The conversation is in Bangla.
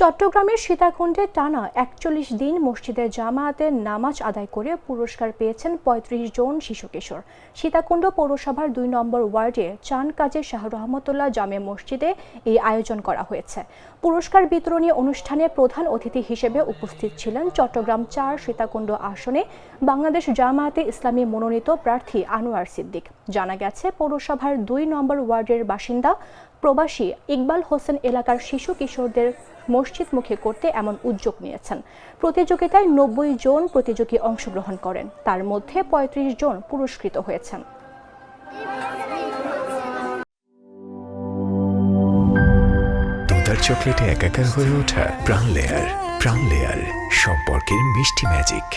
চট্টগ্রামের সীতাকুণ্ডে টানা একচল্লিশ দিন মসজিদের জামায়াতের নামাজ আদায় করে পুরস্কার পেয়েছেন পঁয়ত্রিশ জন শিশু কিশোর। সীতাকুণ্ড পৌরসভার দুই নম্বর ওয়ার্ডে চান কাজে শাহ রহমতুল্লাহ জামে মসজিদে এই আয়োজন করা হয়েছে। পুরস্কার বিতরণী অনুষ্ঠানে প্রধান অতিথি হিসেবে উপস্থিত ছিলেন চট্টগ্রাম চার সীতাকুণ্ড আসনে বাংলাদেশ জামায়াতে ইসলামী মনোনীত প্রার্থী আনোয়ার সিদ্দিক। জানা গেছে, পৌরসভার দুই নম্বর ওয়ার্ডের বাসিন্দা প্রবাসী ইকবাল হোসেন এলাকার শিশু কিশোরদের মসজিদমুখী করতে এমন উদ্যোগ নিয়েছেন। প্রতিযোগিতায় নব্বই জন প্রতিযোগী অংশগ্রহণ করেন। তার মধ্যে ৩৫ জন পুরস্কৃত হয়েছেন। দুধার চকলেটে একাকার হয়ে ওঠা প্রাণ লেয়ার। প্রাণ লেয়ার, সম্পর্কের মিষ্টি ম্যাজিক।